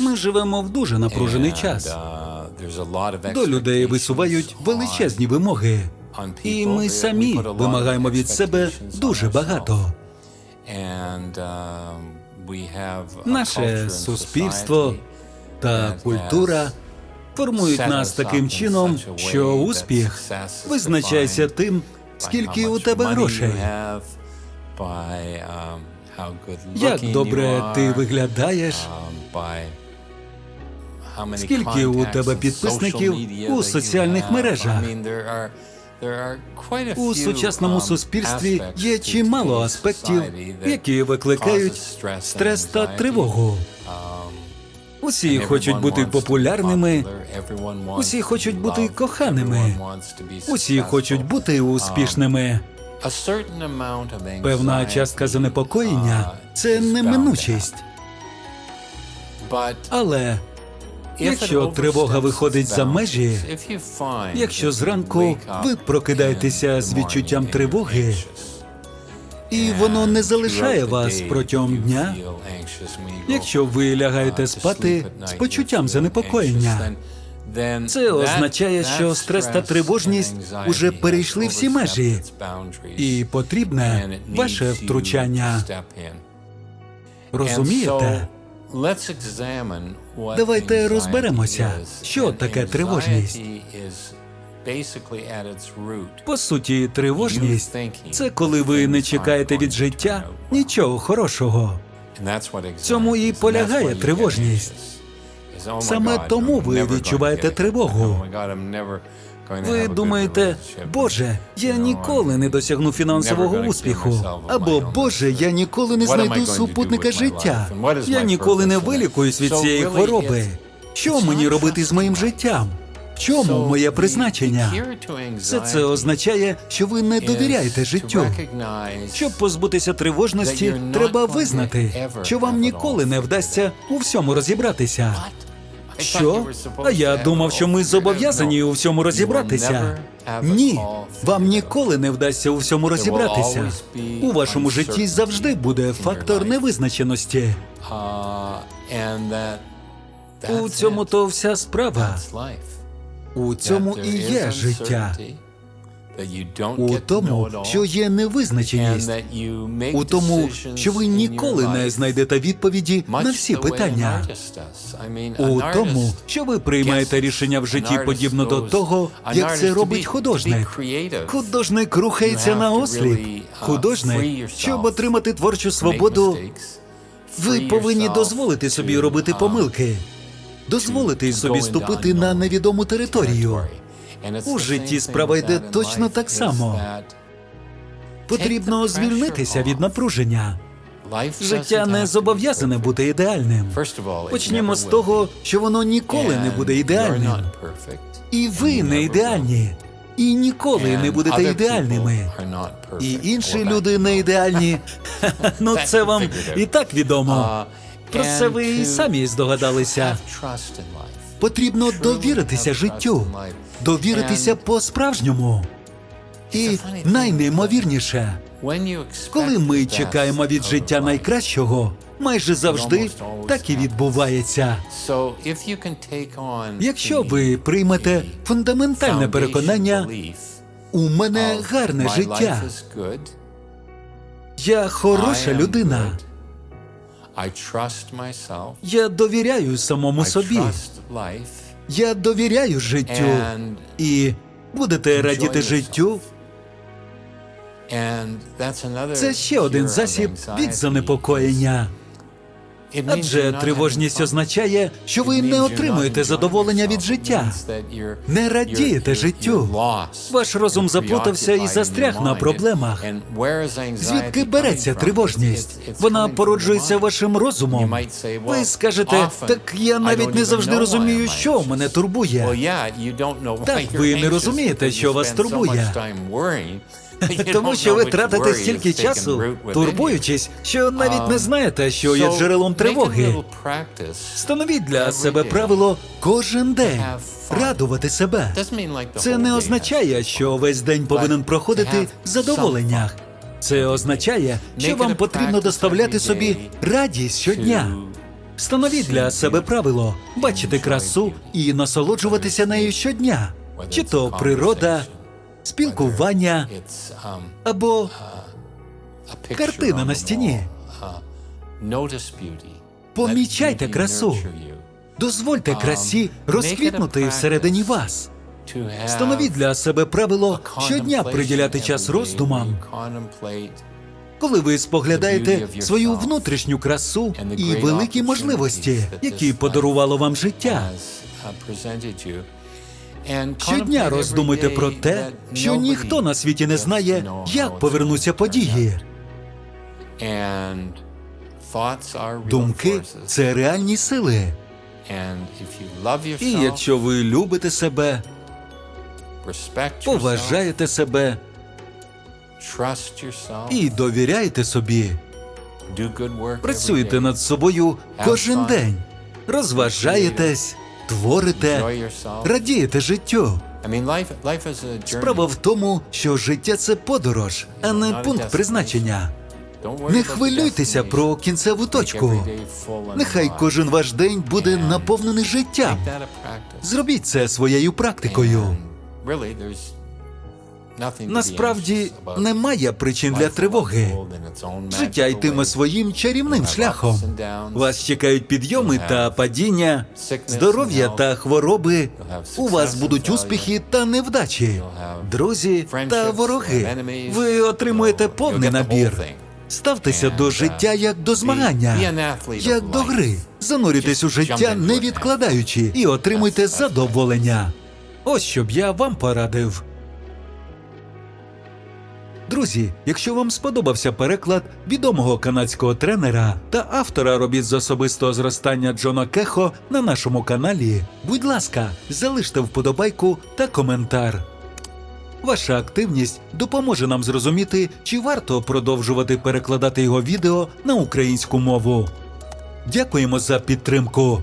Ми живемо в дуже напружений час. uh, До людей висувають величезні вимоги, і ми самі вимагаємо від себе дуже багато. Um, Наше суспільство та культура формують нас таким чином, що успіх визначається тим, скільки у тебе грошей, um, як добре ти виглядаєш, um, Скільки у тебе підписників у соціальних мережах? У сучасному um, суспільстві є чимало аспектів, які викликають стрес та тривогу. Um, Усі хочуть бути популярними, усі хочуть бути коханими, усі хочуть бути успішними. Певна частка занепокоєння uh, це неминучість. Але якщо тривога виходить за межі, якщо зранку ви прокидаєтеся з відчуттям тривоги, і воно не залишає вас протягом дня, якщо ви лягаєте uh, спати з почуттям занепокоєння, Це означає, що стрес та тривожність уже перейшли всі межі, і потрібне ваше втручання. Розумієте? Давайте розберемося, що таке тривожність. По суті, тривожність це коли ви не чекаєте від життя нічого хорошого. That's цьому і полягає тривожність. Саме тому ви відчуваєте тривогу. Oh Ви думаєте. Боже, я ніколи не досягну фінансового успіху. Або. Боже, я ніколи не знайду супутника життя. Я ніколи не вилікуюсь від цієї хвороби. Що мені робити з моїм життям? В чому моє призначення? Все це означає, що ви не довіряєте життю. Щоб позбутися тривожності, треба визнати, що вам ніколи не вдасться у всьому розібратися. Що? А я думав, що ми зобов'язані у всьому розібратися. Ні, вам ніколи не вдасться у всьому розібратися. У вашому житті завжди буде фактор невизначеності. У цьому то вся справа. У цьому і є життя. У тому, що є невизначеність. У тому, що ви ніколи не знайдете відповіді на всі питання. У тому, що ви приймаєте рішення в житті подібно до того, як це робить художник. Художник рухається на осліп. uh, Художник, щоб отримати творчу свободу, ви повинні дозволити собі робити um, помилки, дозволити собі ступити на невідому територію. У житті справа йде точно так само. Потрібно звільнитися від напруження. Життя не зобов'язане бути ідеальним. Почнімо з того, що воно ніколи не буде ідеальним. І ви не ідеальні. І ніколи не будете ідеальними. І інші люди не ідеальні. Ну, це вам і так відомо. Uh, Про це ви і самі здогадалися. Потрібно довіритися життю, довіритися по-справжньому. І найнеймовірніше, коли ми чекаємо від життя найкращого, майже завжди так і відбувається. Якщо ви приймете фундаментальне переконання, у мене гарне життя, я хороша людина, я довіряю самому собі, я довіряю життю. І будете радіти життю. Це ще один засіб від занепокоєння. Адже тривожність означає, що ви не отримуєте задоволення від життя. Не радієте життю. Ваш розум заплутався і застряг на проблемах. Звідки береться тривожність? Вона породжується вашим розумом. Ви скажете, так я навіть не завжди розумію, що мене турбує. Так, ви не розумієте, що вас турбує. Тому що ви тратите стільки часу, турбуючись, що навіть не Um, знаєте, що є джерелом тривоги. Встановіть для себе правило кожен день радувати себе. Це не означає, що весь день повинен проходити в задоволеннях. Це означає, що вам потрібно доставляти собі радість щодня. Встановіть для себе правило бачити красу і насолоджуватися нею щодня, чи то природа, спілкування або картина на стіні. Помічайте красу. Дозвольте красі розквітнути всередині вас. Встановіть для себе правило щодня приділяти час роздумам, коли ви споглядаєте свою внутрішню красу і великі можливості, які подарувало вам життя. Щодня роздумуйте про те, що ніхто на світі не знає, як повернуться події. Думки це реальні сили. І якщо ви любите себе, поважаєте себе і довіряєте собі, працюєте над собою кожен день, розважаєтесь, творите, радієте життю. Справа в тому, що життя це подорож, а не пункт призначення. Не хвилюйтеся про кінцеву точку. Нехай кожен ваш день буде наповнений життям. Зробіть це своєю практикою. Насправді немає причин для тривоги. Життя йтиме своїм чарівним шляхом. Вас чекають підйоми та падіння, здоров'я та хвороби. У вас будуть успіхи та невдачі, друзі та вороги. Ви отримуєте повний набір. Ставтеся до життя як до змагання, як до гри. Занурюйтесь у життя, не відкладаючи, і отримуйте задоволення. Ось що б я вам порадив. Друзі, якщо вам сподобався переклад відомого канадського тренера та автора робіт з особистого зростання Джона Кехо на нашому каналі, будь ласка, залиште вподобайку та коментар. Ваша активність допоможе нам зрозуміти, чи варто продовжувати перекладати його відео на українську мову. Дякуємо за підтримку.